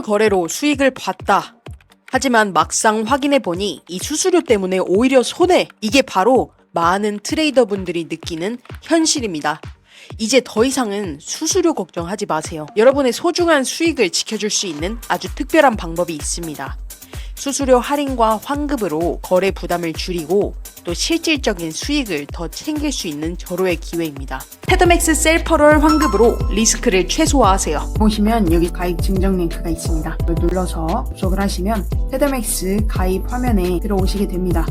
수출 거래로 수익을 봤다. 하지만 막상 확인해 보니 이 수수료 때문에 오히려 손해. 이게 바로 많은 트레이더 분들이 느끼는 현실입니다. 이제 더 이상은 수수료 걱정하지 마세요. 여러분의 소중한 수익을 지켜줄 수 있는 아주 특별한 방법이 있습니다. 수수료 할인과 환급으로 거래 부담을 줄이고 또 실질적인 수익을 더 챙길 수 있는 절호의 기회입니다. 테더맥스 셀퍼럴 환급으로 리스크를 최소화하세요. 보시면 여기 가입 증정 링크가 있습니다. 이걸 눌러서 접속을 하시면 테더맥스 가입 화면에 들어오시게 됩니다.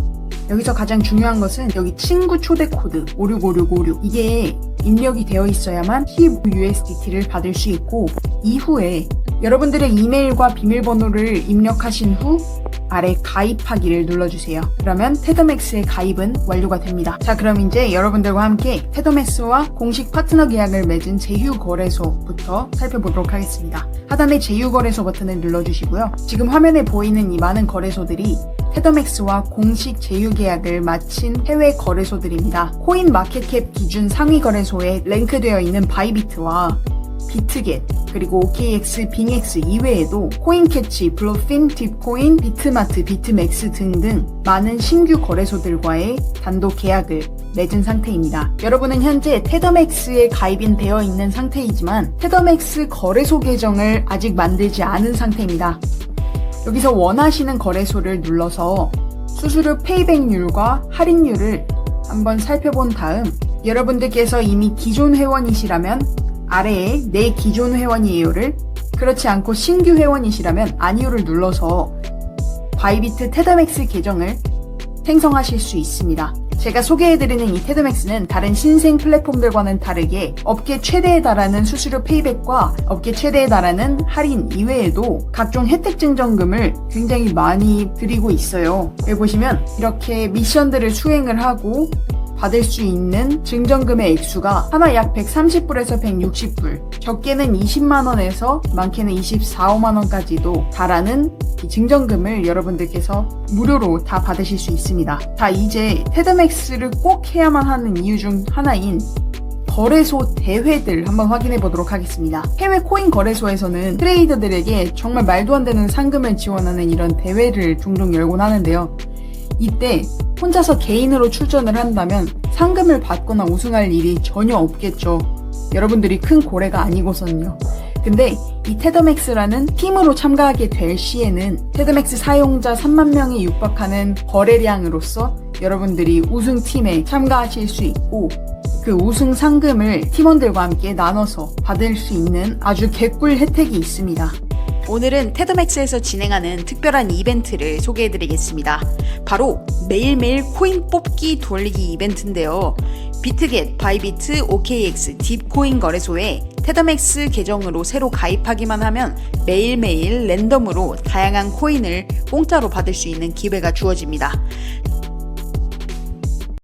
여기서 가장 중요한 것은 여기 친구 초대 코드 565656 이게 입력이 되어 있어야만 15USDT를 받을 수 있고 이후에 여러분들의 이메일과 비밀번호를 입력하신 후 아래 가입하기를 눌러주세요. 그러면 테더맥스의 가입은 완료가 됩니다. 자, 그럼 이제 여러분들과 함께 테더맥스와 공식 파트너 계약을 맺은 제휴거래소부터 살펴보도록 하겠습니다. 하단의 제휴거래소 버튼을 눌러주시고요. 지금 화면에 보이는 이 많은 거래소들이 테더맥스와 공식 제휴 계약을 마친 해외 거래소들입니다. 코인 마켓캡 기준 상위 거래소에 랭크되어 있는 바이비트와 비트겟, 그리고 OKX, 빙엑스 이외에도 코인캐치, 블루핀, 딥코인, 비트마트, 비트맥스 등등 많은 신규 거래소들과의 단독 계약을 맺은 상태입니다. 여러분은 현재 테더맥스에 가입인 되어 있는 상태이지만 테더맥스 거래소 계정을 아직 만들지 않은 상태입니다. 여기서 원하시는 거래소를 눌러서 수수료 페이백률과 할인율을 한번 살펴본 다음 여러분들께서 이미 기존 회원이시라면 아래에 내 기존 회원이에요를 그렇지 않고 신규 회원이시라면 아니오를 눌러서 바이비트 테더맥스 계정을 생성하실 수 있습니다. 제가 소개해드리는 이 테드맥스는 다른 신생 플랫폼들과는 다르게 업계 최대에 달하는 수수료 페이백과 업계 최대에 달하는 할인 이외에도 각종 혜택 증정금을 굉장히 많이 드리고 있어요. 여기 보시면 이렇게 미션들을 수행을 하고 받을 수 있는 증정금의 액수가 하나 약 130불에서 160불, 적게는 20만원에서 많게는 24, 5만원까지도 달하는 이 증정금을 여러분들께서 무료로 다 받으실 수 있습니다. 자, 이제 테드맥스를 꼭 해야만 하는 이유 중 하나인 거래소 대회들 한번 확인해 보도록 하겠습니다. 해외 코인 거래소에서는 트레이더들에게 정말 말도 안 되는 상금을 지원하는 이런 대회를 종종 열곤 하는데요. 이때 혼자서 개인으로 출전을 한다면 상금을 받거나 우승할 일이 전혀 없겠죠. 여러분들이 큰 고래가 아니고선요. 근데 이 테더맥스라는 팀으로 참가하게 될 시에는 테더맥스 사용자 3만 명에 육박하는 거래량으로서 여러분들이 우승팀에 참가하실 수 있고 그 우승 상금을 팀원들과 함께 나눠서 받을 수 있는 아주 개꿀 혜택이 있습니다. 오늘은 테드맥스에서 진행하는 특별한 이벤트를 소개해드리겠습니다. 바로 매일매일 코인 뽑기 돌리기 이벤트인데요. 비트겟, 바이비트, OKX, 딥코인 거래소에 테더맥스 계정으로 새로 가입하기만 하면 매일매일 랜덤으로 다양한 코인을 공짜로 받을 수 있는 기회가 주어집니다.